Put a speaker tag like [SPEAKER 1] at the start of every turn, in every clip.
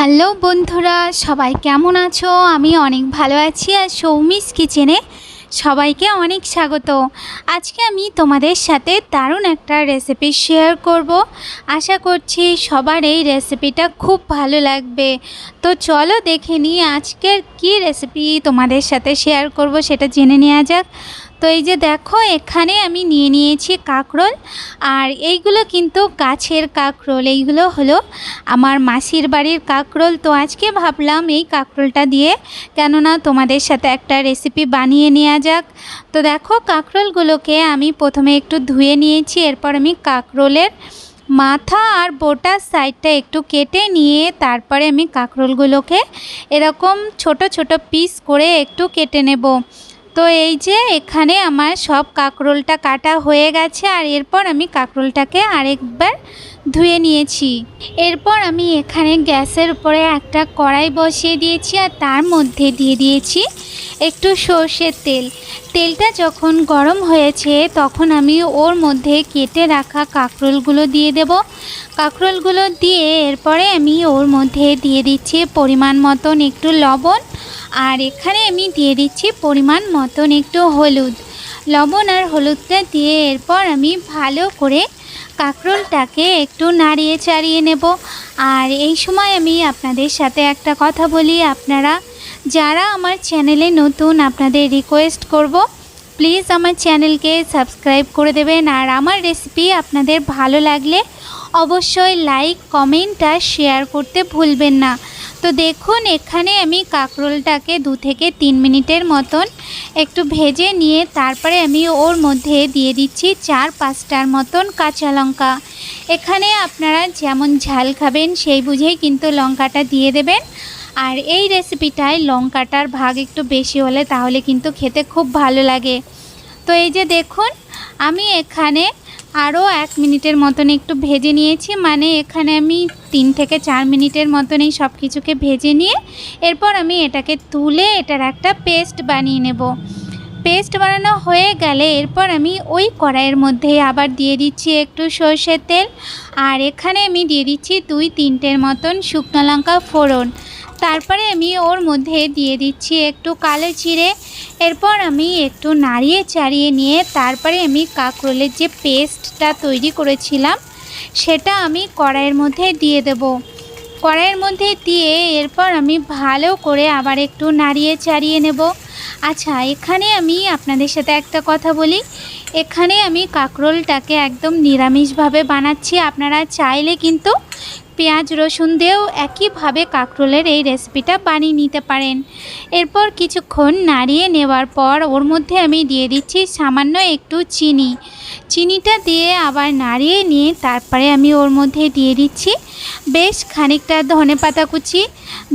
[SPEAKER 1] Hello বন্ধুরা, সবাই কেমন আছো? আমি অনেক ভালো আছি আর সৌমিস কিচেনে সবাইকে অনেক স্বাগত। আজকে আমি তোমাদের সাথে দারুণ একটা রেসিপি শেয়ার করব। আশা করছি সবার এই রেসিপিটা খুব ভালো লাগবে। তো চলো দেখে নিই আজকের কি রেসিপি তোমাদের সাথে শেয়ার করব, সেটা জেনে নেওয়া যাক। তো এই যে দেখো, এখানে আমি নিয়ে নিয়েছি কাঁকরোল। আর এইগুলো কিন্তু গাছের কাঁকরোল। এইগুলো হলো আমার মাসির বাড়ির কাঁকরোল। তো আজকে ভাবলাম এই কাঁকরোলটা দিয়ে কেননা তোমাদের সাথে একটা রেসিপি বানিয়ে নেওয়া যাক। তো দেখো, কাঁকরোলগুলোকে আমি প্রথমে একটু ধুয়ে নিয়েছি। এরপর আমি কাঁকরোলের মাথা আর বোটার সাইডটা একটু কেটে নিয়ে তারপরে আমি কাঁকরোলগুলোকে এরকম ছোট ছোট পিস করে একটু কেটে নেব। তো এই যে এখানে আমার সব কাঁকরোলটা কাটা হয়ে গেছে আর এরপর আমি কাঁকরোলটাকে আরেকবার ধুয়ে নিয়েছি। এরপর আমি এখানে গ্যাসের উপরে একটা কড়াই বসিয়ে দিয়েছি আর তার মধ্যে দিয়ে দিয়েছি একটু সর্ষের তেল। তেলটা যখন গরম হয়েছে তখন আমি ওর মধ্যে কেটে রাখা কাঁকরোলগুলো দিয়ে দেব। কাঁকরোলগুলো দিয়ে এরপরে আমি ওর মধ্যে দিয়ে দিচ্ছি পরিমাণ মতন একটু লবণ আর এখানে আমি দিয়ে দিচ্ছি পরিমাণ মতন একটু হলুদ। লবণ আর হলুদটা দিয়ে এরপর আমি ভালো করে কাঁকরোলটাকে একটু নাড়িয়ে চাড়িয়ে নেব। আর এই সময় আমি আপনাদের সাথে একটা কথা বলি, আপনারা যারা আমার চ্যানেলে নতুন আপনাদের রিকোয়েস্ট করব প্লিজ আমার চ্যানেলকে সাবস্ক্রাইব করে দেবেন। আর আমার রেসিপি আপনাদের ভালো লাগলে অবশ্যই লাইক কমেন্ট আর শেয়ার করতে ভুলবেন না। তো দেখুন, এখানে আমি কাঁকরোলটাকে দু থেকে তিন মিনিটের মতন একটু ভেজে নিয়ে তারপরে আমি ওর মধ্যে দিয়ে দিচ্ছি চার পাঁচটার মতন কাঁচা লঙ্কা। এখানে আপনারা যেমন ঝাল খাবেন সেই বুঝেই কিন্তু লঙ্কাটা দিয়ে দেবেন। আর এই রেসিপিটায় লঙ্কাটার ভাগ একটু বেশি হলে তাহলে কিন্তু খেতে খুব ভালো লাগে। তো এই যে দেখুন, আমি এখানে আরও এক মিনিটের মতন একটু ভেজে নিয়েছি। মানে এখানে আমি তিন থেকে চার মিনিটের মতন এই সব কিছুকে ভেজে নিয়ে এরপর আমি এটাকে তুলে এটার একটা পেস্ট বানিয়ে নেব। পেস্ট বানানো হয়ে গেলে এরপর আমি ওই কড়াইয়ের মধ্যে আবার দিয়ে দিচ্ছি একটু সর্ষের তেল। আর এখানে আমি দিয়ে দিচ্ছি দুই তিনটের মতন শুকনো লঙ্কা ফোড়ন। তারপরে আমি ওর মধ্যে দিয়ে দিচ্ছি একটু কালো চিড়ে এরপর আমি একটু নাড়িয়ে চাড়িয়ে নিয়ে তারপরে আমি কাঁকরোলের যে পেস্টটা তৈরি করেছিলাম, সেটা আমি কড়াইয়ের মধ্যে দিয়ে দেব। কড়াইয়ের মধ্যে দিয়ে এরপর আমি ভালো করে আবার একটু নাড়িয়ে চাড়িয়ে নেব। আচ্ছা এখানে আমি আপনাদের সাথে একটা কথা বলি। এখানে আমি কাঁকরোলটাকে একদম নিরামিষভাবে বানাচ্ছি। আপনারা চাইলে কিন্তু পেঁয়াজ, রসুন দিয়েও একইভাবে কাঁকরোলের এই রেসিপিটা বানিয়ে নিতে পারেন। এরপর কিছুক্ষণ নাড়িয়ে নেওয়ার পর ওর মধ্যে আমি দিয়ে দিচ্ছি সামান্য একটু চিনি। চিনিটা দিয়ে আবার নাড়িয়ে নিয়ে তারপরে আমি ওর মধ্যে দিয়ে দিচ্ছি বেশ খানিকটা ধনে পাতা কুচি।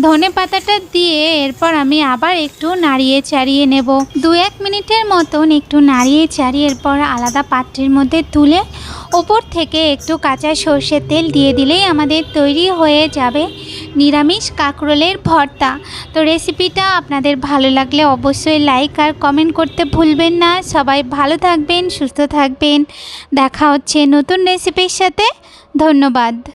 [SPEAKER 1] ধনে পাতাটা দিয়ে এরপর আমি আবার একটু নাড়িয়ে চাড়িয়ে নেব। দু এক মিনিটের মতন একটু নাড়িয়ে চাড়িয়ে এরপর আলাদা পাত্রের মধ্যে তুলে ওপর থেকে একটু কাঁচা সর্ষের তেল দিয়ে দিলেই আমাদের তৈরি হয়ে যাবে নিরামিষ কাঁকরোলের ভর্তা। তো রেসিপিটা আপনাদের ভালো লাগলে অবশ্যই লাইক আর কমেন্ট করতে ভুলবেন না। সবাই ভালো থাকবেন, সুস্থ থাকবেন। দেখা হচ্ছে নতুন রেসিপির সাথে। ধন্যবাদ।